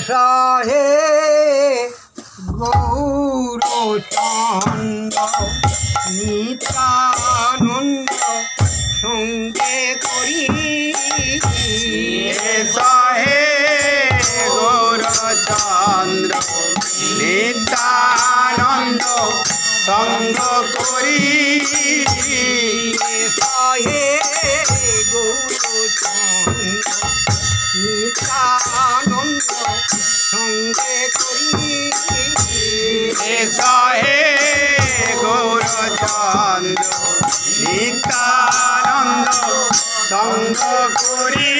সহে গৌরচন্দ্র নিত্যানন্দ সঙ্গে করি। সহে গৌরচন্দ্র নিত্যানন্দ সঙ্গ করি। সহে গৌরচন্দ্র নিত্যানন্দ সঙ্গে করি সহে গৌরচন্দ্র নিত্যানন্দ সঙ্গ করি।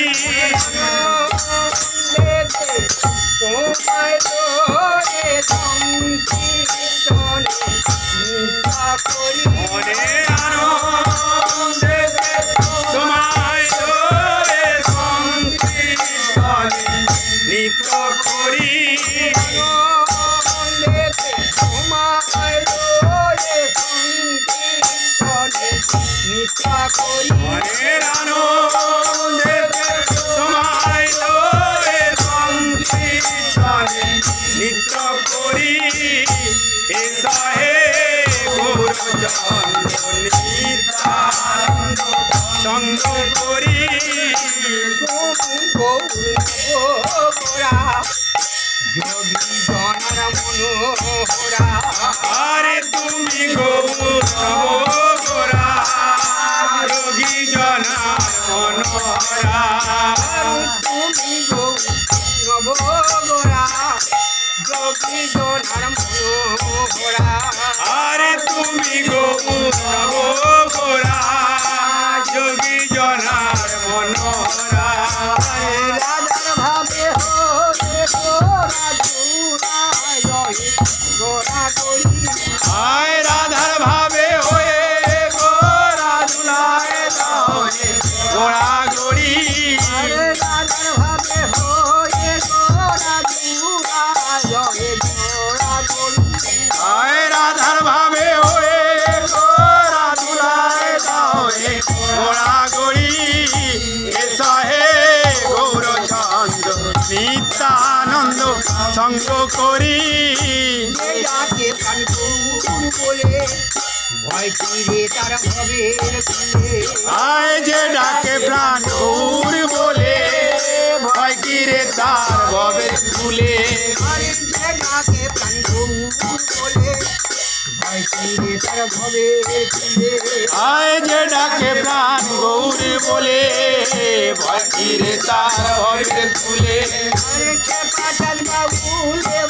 তোমায় তোরে সংকীর্তনে করি নিত্য করি। এসহে সঙ্গ করি। মনোহরা আরে তুমি গৌরব গোরা যোগী জনার মনোহরা তুমি নবগোরা যোগী জনার মনোহরা দুলায় দাওয়ে গোড়া গড়ি রাজার ভাবে হরে গোরা জুড়ায় গোরা করি আয় রাধার ভাবে হয়ে গোরা দুলায় দাওয়ে গোড়া এসহে গৌরচন্দ্র নিত্যানন্দ সঙ্গ করি। যাকে কানপুর বলে তার ভবের কুলে আয় যে ডাকে প্রাণ গৌর বলে ভয় তার ভয় কিরে তার ভবের কুলে আয় যে ডাকে প্রাণ গৌর বলে ভয় কিরে তার ভবে খুলে আরে খেপা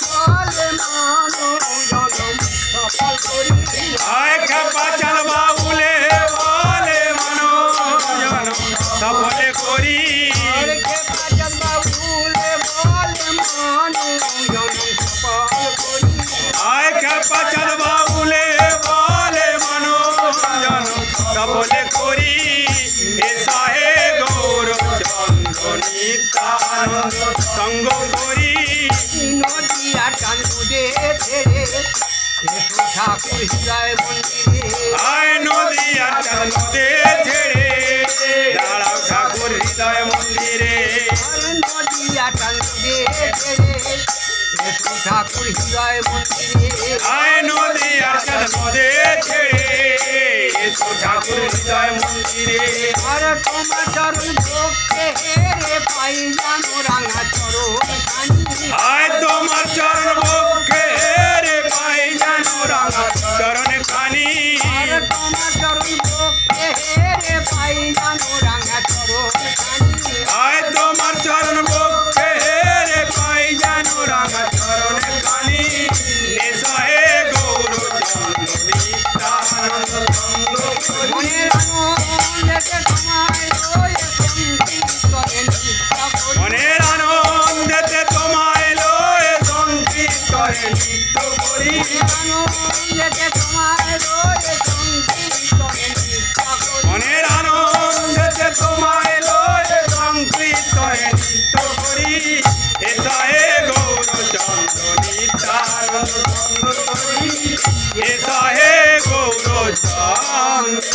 বলে মানো চাল বাউলে বলে করি নিত্যানন্দ সঙ্গ করি। নদে ছেড়ে ঠাকুর হৃদয় মন্দিরে। আয় নদী আর নদে ছেড়ে দাঁড়াও ঠাকুর হৃদয় মন্দিরে। আর নদে ছেড়ে ঠাকুর হৃদয় মন্দিরে। আর তোমার চরণ ভোগকে হেরে পাই জানো রাঙা চরণ আয় তোমার চরণ বক্ষে রে পাই জানো রাঙা চরণ খানি আর তোমার চরণ হেরে পাই জানো রাঙা মনের আনন্দেতে তোমায় লয়ে সংকীর্তনে নৃত্য করি। আনন্দেতে তোমায় রয়ে সংকীর্তনে নৃত্য করি। মনের আনন্দেতে তোমায় লয়ে সংকীর্তনে নৃত্য করি। এসা হে গৌর চন্দ্র করি। এসা হে গৌর চন্দ্র